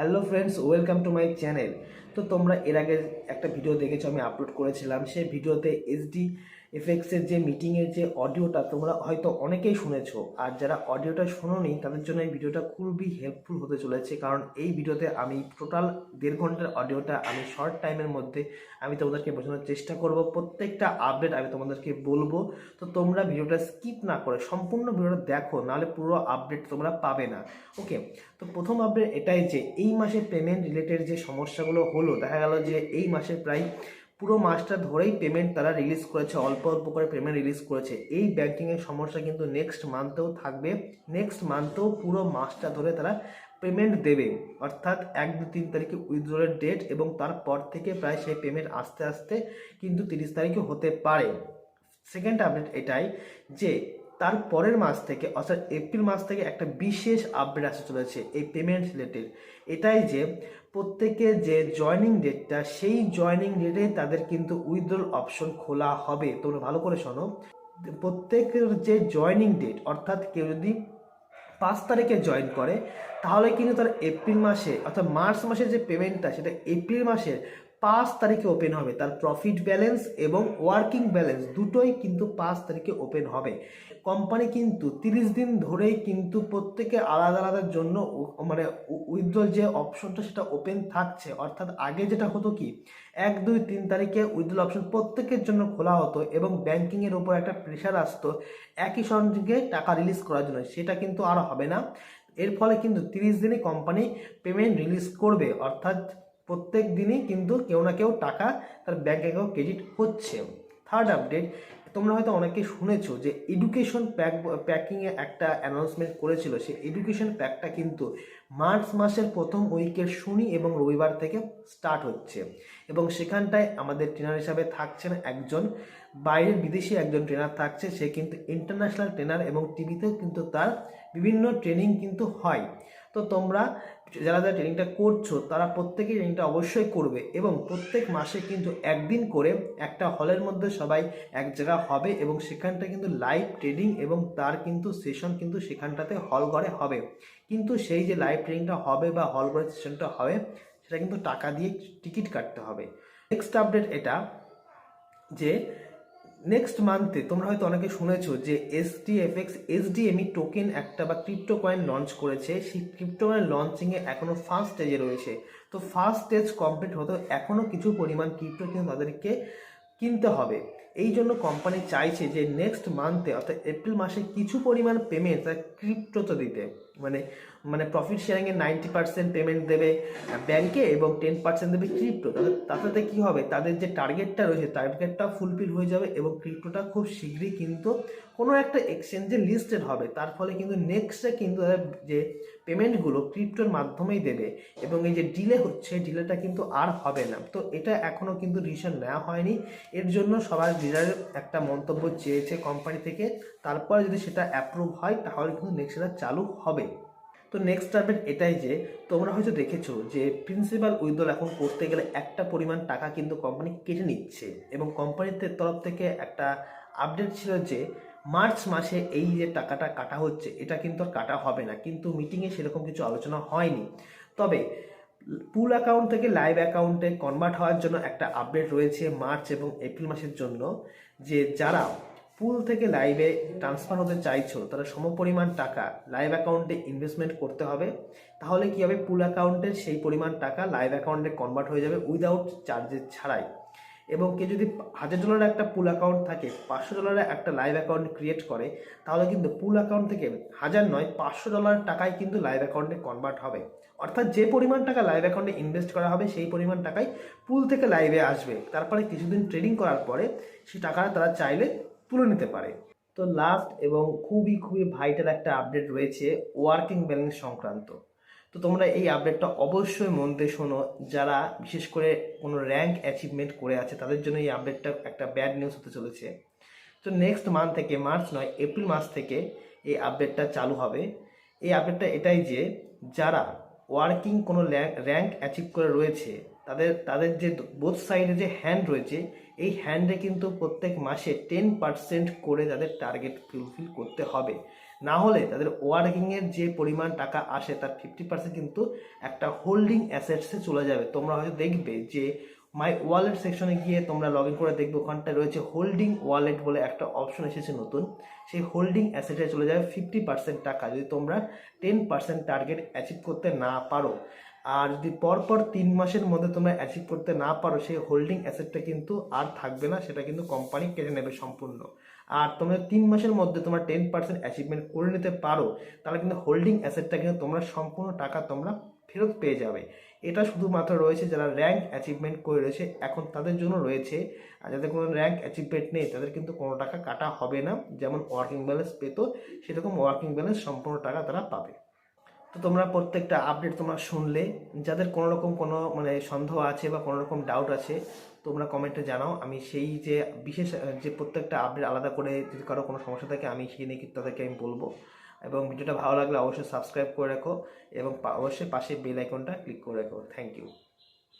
Hello friends welcome to my channel তো তোমরা এর আগে একটা ভিডিও দেখেছ, আমি আপলোড করেছিলাম। সেই ভিডিওতে এইচডি এফএক্সের যে মিটিংয়ের যে অডিওটা তোমরা হয়তো অনেকেই শুনেছো। আর যারা অডিওটা শোনোনি, তাদের জন্য এই ভিডিওটা খুবই হেল্পফুল হতে চলেছে। কারণ এই ভিডিওতে আমি টোটাল দেড় ঘণ্টার অডিওটা আমি শর্ট টাইমের মধ্যে আমি তোমাদেরকে বোঝানোর চেষ্টা করব। প্রত্যেকটা আপডেট আমি তোমাদেরকে বলব। তো তোমরা ভিডিওটা স্কিপ না করে সম্পূর্ণ ভিডিওটা দেখো, নাহলে পুরো আপডেট তোমরা পাবে না। ওকে তো প্রথম আপডেট এটাই যে, এই মাসে পেমেন্ট রিলেটেড যে সমস্যাগুলো হলো। দেখা গেল যে এই মাসে প্রায় পুরো মাসটা ধরেই পেমেন্ট তারা রিলিজ করেছে, অল্প অল্প করে পেমেন্ট রিলিজ করেছে। এই ব্যাংকিংয়ের সমস্যা কিন্তু নেক্সট মান্থেও থাকবে। নেক্সট মান্থেও পুরো মাসটা ধরে তারা পেমেন্ট দেবে। অর্থাৎ এক দু তিন তারিখে উইথড্রলের ডেট এবং তারপর থেকে প্রায় সেই পেমেন্ট আস্তে আস্তে কিন্তু তিরিশ তারিখে হতে পারে। সেকেন্ড আপডেট এটাই যে তার পরের মাস থেকে, অর্থাৎ এপ্রিল মাস থেকে একটা বিশেষ আপডেট আসতে চলেছে এই পেমেন্ট রিলেটেড এটাই যে প্রত্যেকের যে জয়নিং ডেটটা সেই জয়নিং ডেটে তাদের কিন্তু উইথড্রল অপশন খোলা হবে। তোমরা ভালো করে শোনো। প্রত্যেকের যে জয়নিং ডেট অর্থাৎ কেউ যদি পাঁচ তারিখে জয়েন করে, তাহলে কিন্তু তার এপ্রিল মাসে, অর্থাৎ মার্চ মাসের যে পেমেন্টটা সেটা এপ্রিল মাসের পাঁচ তারিখে ওপেন হবে। তার প্রফিট ব্যালেন্স এবং ওয়ার্কিং ব্যালেন্স দুটোই কিন্তু পাঁচ তারিখে ওপেন হবে। কোম্পানি কিন্তু তিরিশ দিন ধরেই কিন্তু প্রত্যেকে আলাদা আলাদার জন্য মানে উইথড্রল যে অপশনটা সেটা ওপেন থাকছে। অর্থাৎ আগে যেটা হতো কি, এক, দুই, তিন তারিখে উইথড্রল অপশন প্রত্যেকের জন্য খোলা হতো এবং ব্যাংকিংয়ের ওপর একটা প্রেশার আসতো একই সঙ্গে টাকা রিলিজ করার জন্য। সেটা কিন্তু আর হবে না। এর ফলে কিন্তু তিরিশ দিনে কোম্পানি পেমেন্ট রিলিজ করবে। অর্থাৎ প্রত্যেক দিনই কিন্তু কেউ না কেউ টাকা তার ব্যাঙ্ক অ্যাকাউন্ট ক্রেডিট হচ্ছে থার্ড আপডেট তোমরা হয়তো অনেকে শুনেছো যে এডুকেশন প্যাক প্যাকিংয়ে একটা অ্যানাউন্সমেন্ট করেছিল। সেই এডুকেশন প্যাকটা কিন্তু মার্চ মাসের প্রথম উইকের শনি এবং রবিবার থেকে স্টার্ট হচ্ছে। এবং সেখানটায় আমাদের ট্রেনার হিসাবে থাকছেন একজন, বাইরের বিদেশি একজন ট্রেনার থাকছে। সে কিন্তু ইন্টারন্যাশনাল ট্রেনার এবং টিভিতেও কিন্তু তার বিভিন্ন ট্রেনিং কিন্তু হয়। তো তোমরা যারা যারা ট্রেনিংটা করছ, তারা প্রত্যেকেই ট্রেনিংটা অবশ্যই করবে এবং প্রত্যেক মাসে কিন্তু একদিন করে একটা হলের মধ্যে সবাই এক জায়গা হবে এবং সেখানটা কিন্তু লাইভ ট্রেনিং এবং তার কিন্তু সেশন কিন্তু সেখানটাতে হল ঘরে হবে। কিন্তু সেই যে লাইভ ট্রেনিংটা হবে বা হল ঘরে সেশনটা হবে, সেটা কিন্তু টাকা দিয়ে টিকিট কাটতে হবে। নেক্সট আপডেট এটা যে নেক্সট মান্থে তোমরা হয়তো অনেকে শুনেছো যে এসডিএফএক্স এসডিএমই টোকেন একটা বা ক্রিপ্টো কয়েন লঞ্চ করেছে। সেই ক্রিপ্টো কয়েন লঞ্চিংয়ে এখনও ফার্স্ট স্টেজে রয়েছে। তো ফার্স্ট স্টেজ কমপ্লিট হতেও এখনও কিছু পরিমাণ ক্রিপ্টো কিন্তু তাদেরকে কিনতে হবে। এই জন্য কোম্পানি চাইছে যে নেক্সট মান্থে অর্থাৎ এপ্রিল মাসে কিছু পরিমাণ পেমেন্ট তার ক্রিপ্টোতে দিতে। মানে মানে প্রফিট শেয়ারিংয়ে নাইনটি পার্সেন্ট পেমেন্ট দেবে ব্যাংকে এবং টেন পার্সেন্ট দেবে ক্রিপ্টো তাদের তাতে কী হবে? তাদের যে টার্গেটটা রয়েছে টার্গেটটা ফুলফিল হয়ে যাবে এবং ক্রিপ্টোটা খুব শীঘ্রই কিন্তু কোনো একটা এক্সচেঞ্জে লিস্টেড হবে। তার ফলে কিন্তু নেক্সটে কিন্তু তাদের যে পেমেন্টগুলো ক্রিপ্টোর মাধ্যমেই দেবে এবং এই যে ডিলে হচ্ছে ডিলেটা কিন্তু আর হবে না। তো এটা এখনও কিন্তু ডিসিশন নেওয়া হয়নি। এর জন্য সবার ডিলারের একটা মন্তব্য চেয়েছে কোম্পানি থেকে। তারপরে যদি সেটা অ্যাপ্রুভ হয়, তাহলে কিন্তু নেক্সট সেটা চালু হবে। তো নেক্সট আপডেট এটাই যে, তোমরা হয়তো দেখেছ যে প্রিন্সিপাল উইথড্রল এখন করতে গেলে একটা পরিমাণ টাকা কিন্তু কোম্পানি কেটে নিচ্ছে। এবং কোম্পানির তরফ থেকে একটা আপডেট ছিল যে, মার্চ মাসে এই যে টাকাটা কাটা হচ্ছে, এটা কিন্তু আর কাটা হবে না। কিন্তু মিটিংয়ে সেরকম কিছু আলোচনা হয়নি। তবে পুল অ্যাকাউন্ট থেকে লাইভ অ্যাকাউন্টে কনভার্ট হওয়ার জন্য একটা আপডেট রয়েছে মার্চ এবং এপ্রিল মাসের জন্য, যে যারা পুল থেকে লাইভে ট্রান্সফার হতে চাইছো তারা সমপরিমাণ টাকা লাইভ অ্যাকাউন্টে ইনভেস্টমেন্ট করতে হবে, তাহলে কি হবে? পুল অ্যাকাউন্টের সেই পরিমাণ টাকা লাইভ অ্যাকাউন্টে কনভার্ট হয়ে যাবে উইদাউট চার্জেস ছাড়াই। এবং কেউ যদি হাজার ডলারের একটা পুল অ্যাকাউন্ট থাকে, পাঁচশো ডলারের একটা লাইভ অ্যাকাউন্ট ক্রিয়েট করে, তাহলে কিন্তু পুল অ্যাকাউন্ট থেকে হাজার নয়, পাঁচশো ডলার টাকায় কিন্তু লাইভ অ্যাকাউন্টে কনভার্ট হবে। অর্থাৎ যে পরিমাণ টাকা লাইভ অ্যাকাউন্টে ইনভেস্ট করা হবে, সেই পরিমাণ টাকাই পুল থেকে লাইভে আসবে। তারপরে কিছুদিন ট্রেডিং করার পরে সেই টাকাটা তারা চাইলে তুলে নিতে পারে। তো লাস্ট এবং খুবই খুবই ভাইটাল একটা আপডেট রয়েছে ওয়ার্কিং ব্যালেন্স সংক্রান্ত। তো তোমরা এই আপডেটটা অবশ্যই মন দিয়ে শোনো। যারা বিশেষ করে কোনো র্যাঙ্ক অ্যাচিভমেন্ট করে আছে, তাদের জন্য এই আপডেটটা একটা ব্যাড নিউজ হতে চলেছে। তো নেক্সট মান্থ থেকে মার্চ নয় এপ্রিল মাস থেকে এই আপডেটটা চালু হবে। এই আপডেটটা এটাই যে, যারা ওয়ার্কিং কোনো র্যাঙ্ক অ্যাচিভ করে রয়েছে তাদের তাদের যে বোথ সাইডে যে হ্যান্ড রয়েছে, এই হ্যান্ডে কিন্তু প্রত্যেক মাসে টেন পার্সেন্ট করে তাদের টার্গেট ফুলফিল করতে হবে। না হলে তাদের ওয়ার্কিংয়ের যে পরিমাণ টাকা আসে, তার ফিফটি পার্সেন্ট কিন্তু একটা হোল্ডিং অ্যাসেটসে চলে যাবে। তোমরা হয়তো দেখবে যে মাই ওয়ালেট সেকশনে গিয়ে তোমরা লগ ইন করে দেখবে, ওখানটায় রয়েছে হোল্ডিং ওয়ালেট বলে একটা অপশন এসেছে নতুন। সেই হোল্ডিং অ্যাসেটে চলে যাবে ফিফটি পার্সেন্ট টাকা। যদি তোমরা টেন পার্সেন্ট টার্গেট অ্যাচিভ করতে না পারো আর যদি পরপর তিন মাসের মধ্যে তোমরা অ্যাচিভ করতে না পারো, সেই হোল্ডিং অ্যাসেটটা কিন্তু আর থাকবে না, সেটা কিন্তু কোম্পানি কেটে নেবে সম্পূর্ণ। আর তোমরা তিন মাসের মধ্যে তোমরা টেন পার্সেন্ট অ্যাচিভমেন্ট করে নিতে পারো, তাহলে কিন্তু হোল্ডিং অ্যাসেটটা কিন্তু তোমরা সম্পূর্ণ টাকা তোমরা ফেরত পেয়ে যাবে। এটা শুধুমাত্র রয়েছে যারা র্যাঙ্ক অ্যাচিভমেন্ট করে রয়েছে, এখন তাদের জন্য রয়েছে। আর যাদের কোনো র্যাঙ্ক অ্যাচিভমেন্ট নেই, তাদের কিন্তু কোনো টাকা কাটা হবে না। যেমন ওয়ার্কিং ব্যালেন্স পেতো, সেরকম ওয়ার্কিং ব্যালেন্স সম্পূর্ণ টাকা তারা পাবে। তো তোমরা প্রত্যেকটা আপডেট তোমরা শুনলে। যাদের কোনো রকম কোনো মানে সন্দেহ আছে বা কোনো রকম ডাউট আছে, তোমরা কমেন্টে জানাও। আমি সেই যে বিশেষ যে প্রত্যেকটা আপডেট আলাদা করে যদি কারও কোনো সমস্যা থাকে, আমি সেই নিয়ে তাদেরকে আমি বলব। এবং ভিডিওটা ভালো লাগলে অবশ্যই সাবস্ক্রাইব করে রাখো এবং অবশ্যই পাশে বেল আইকনটা ক্লিক করে রাখো। Thank you